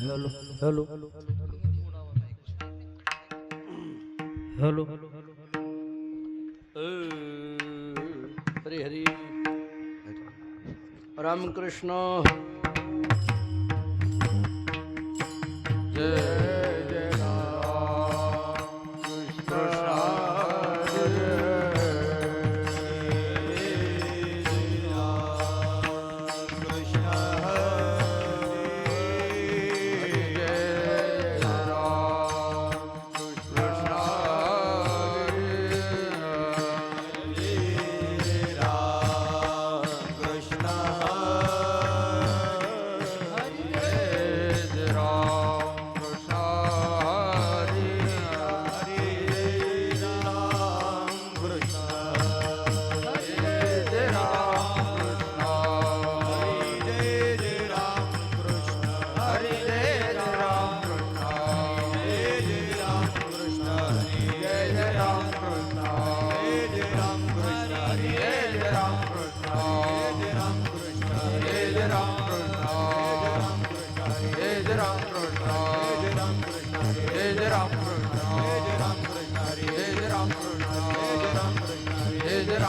Hello hello. Hello. Hari Hari. Ramakrishna. જય.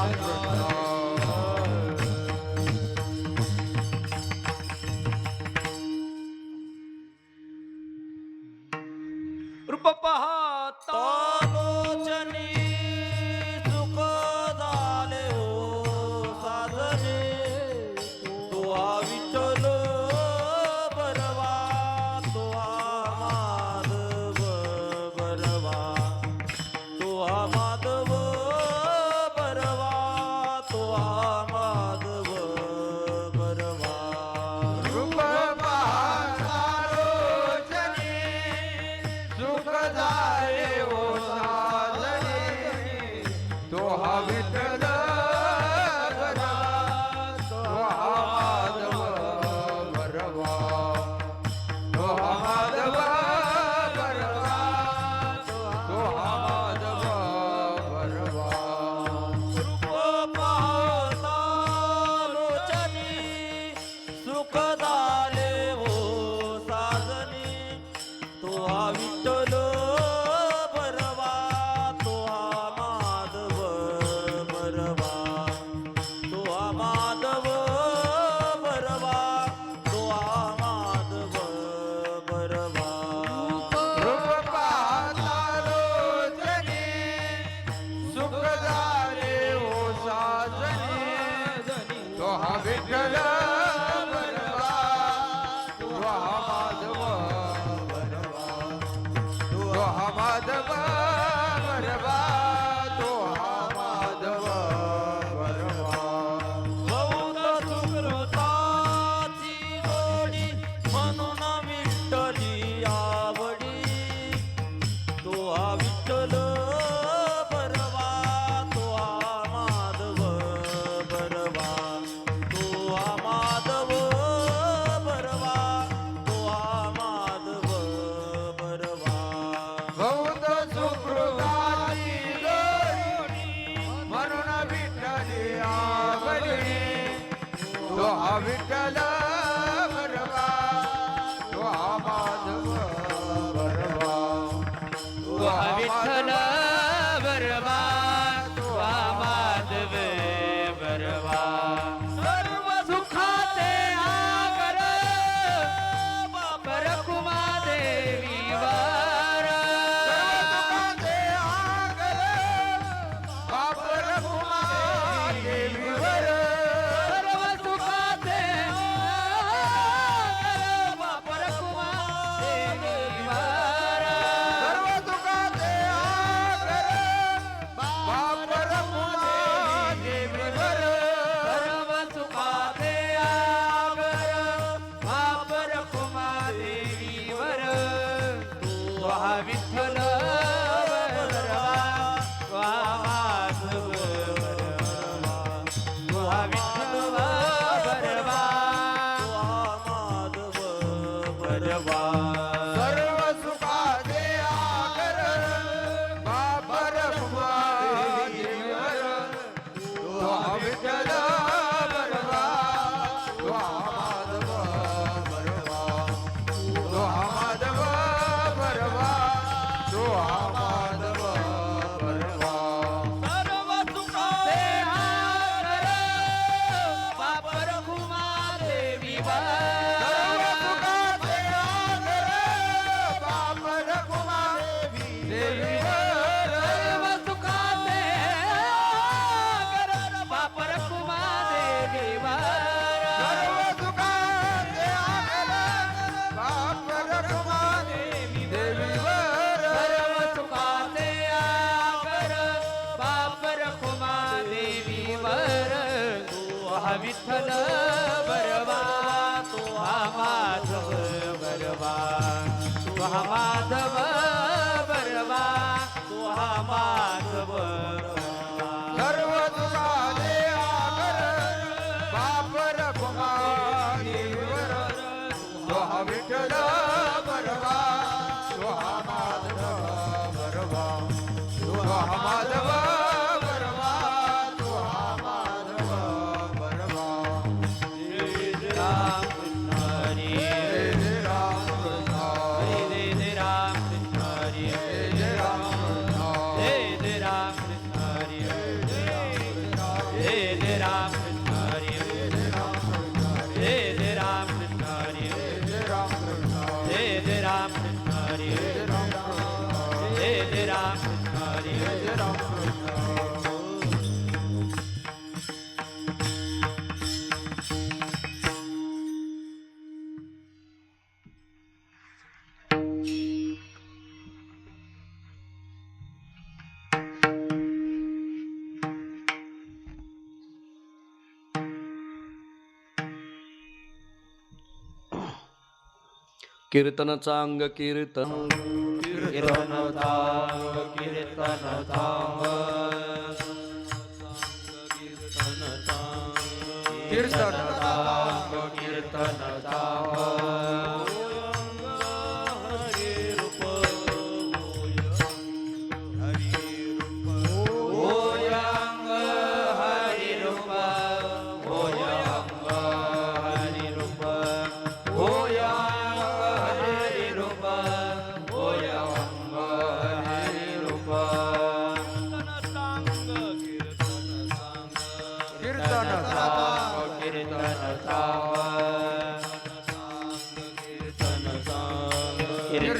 나온 거. दुख दा તો विठ्ठल बरवा तुहा माधव बरवा तुहा माधव कीर्तन. चांग कीर्तन कीर्तन थांब कीर्तन थांब कीर्तन kidding. You're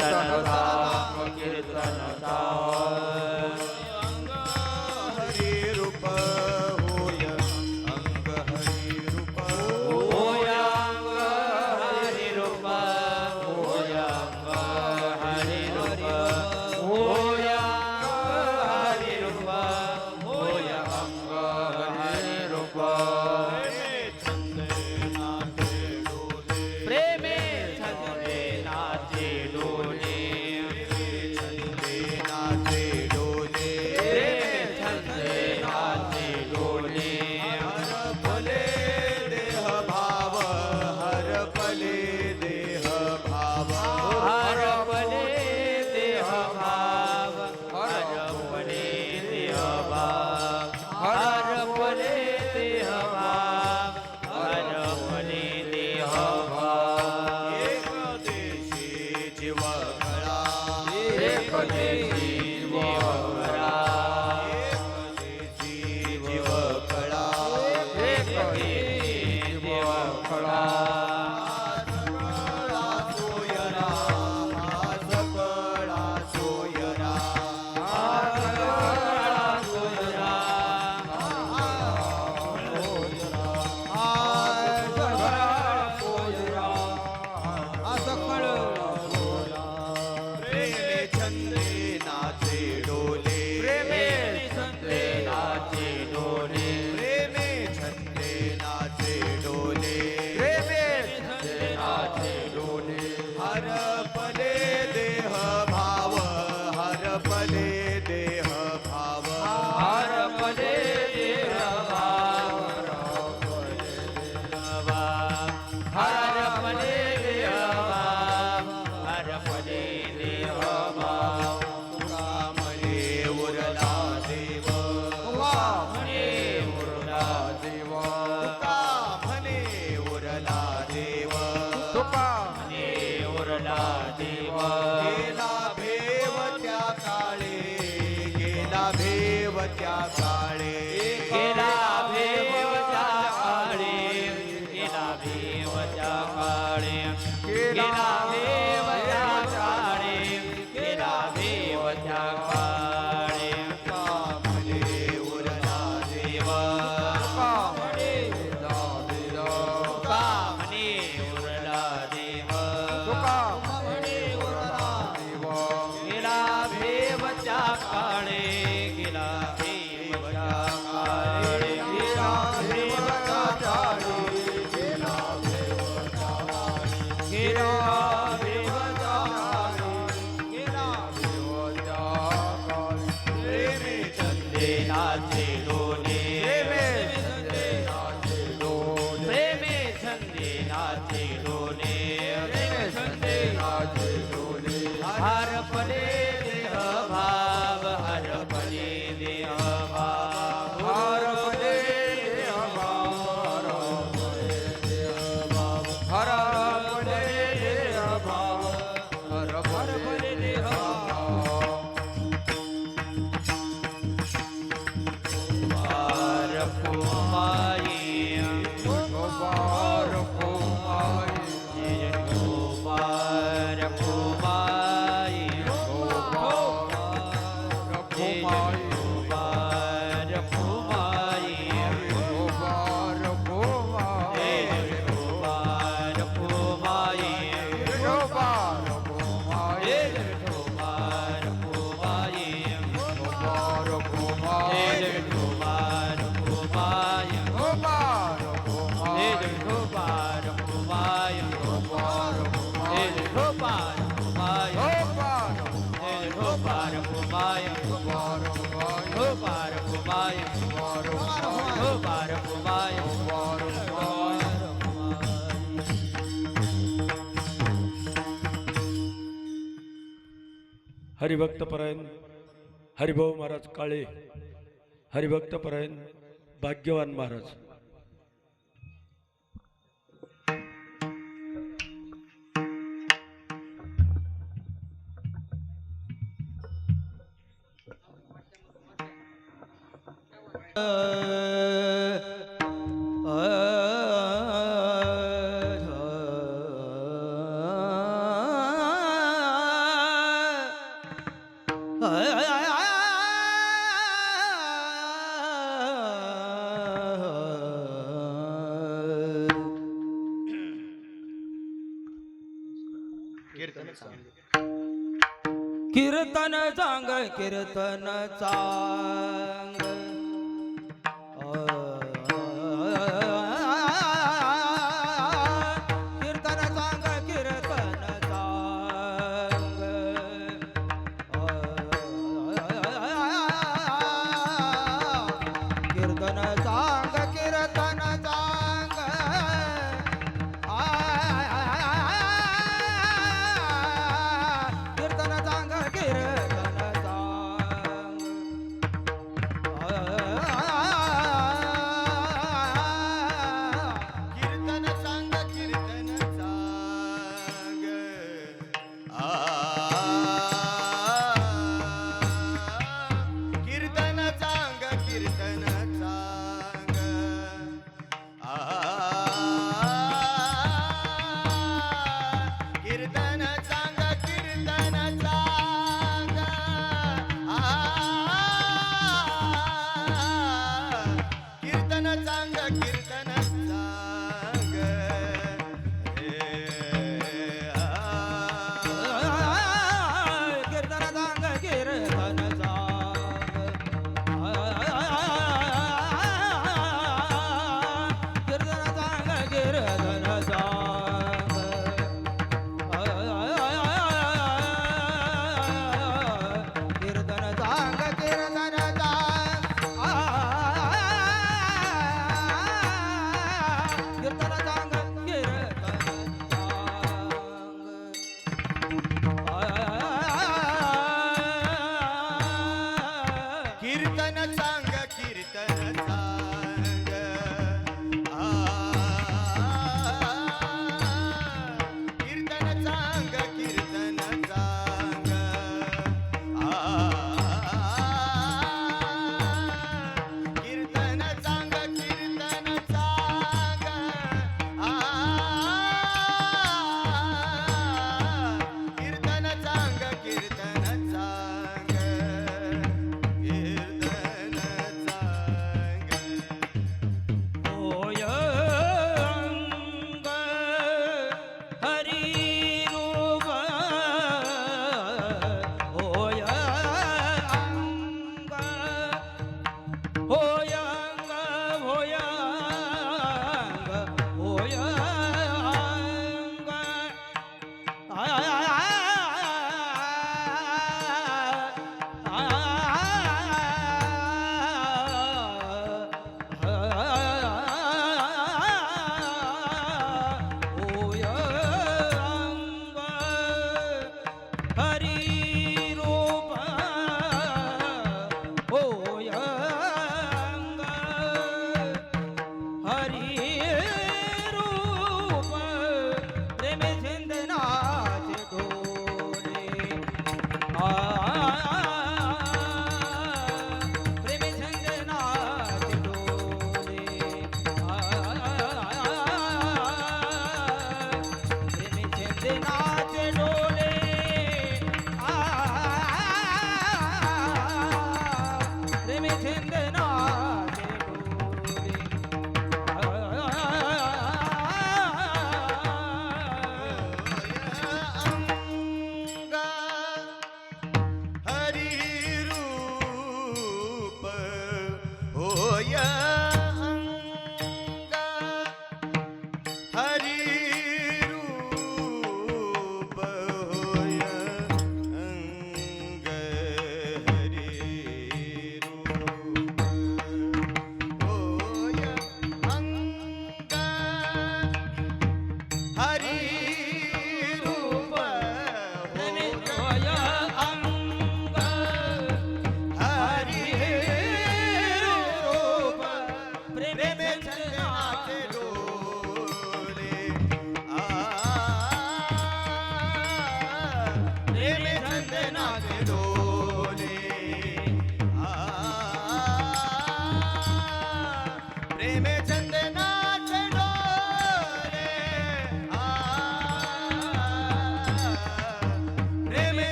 பாரபுமாய ஓ பாரபுமாய ஓ பாரபுமாய हरिभक्तपरायण हरिभाऊ महाराज काळे हरिभक्तपरायण भाग्यवान महाराज. ਕੀਰਤਨ ਸੰਗ ਕੀਰਤਨ ਚਾਂ कीर्तन चांग कीर्तन. अंग कीर्तन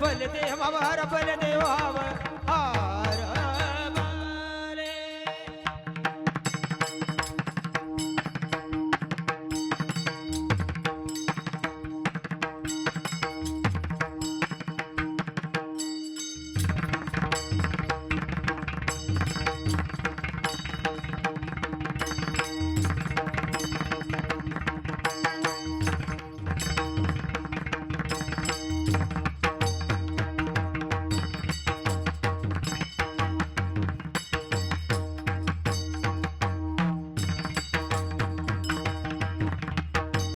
बलदेवा बलदेवा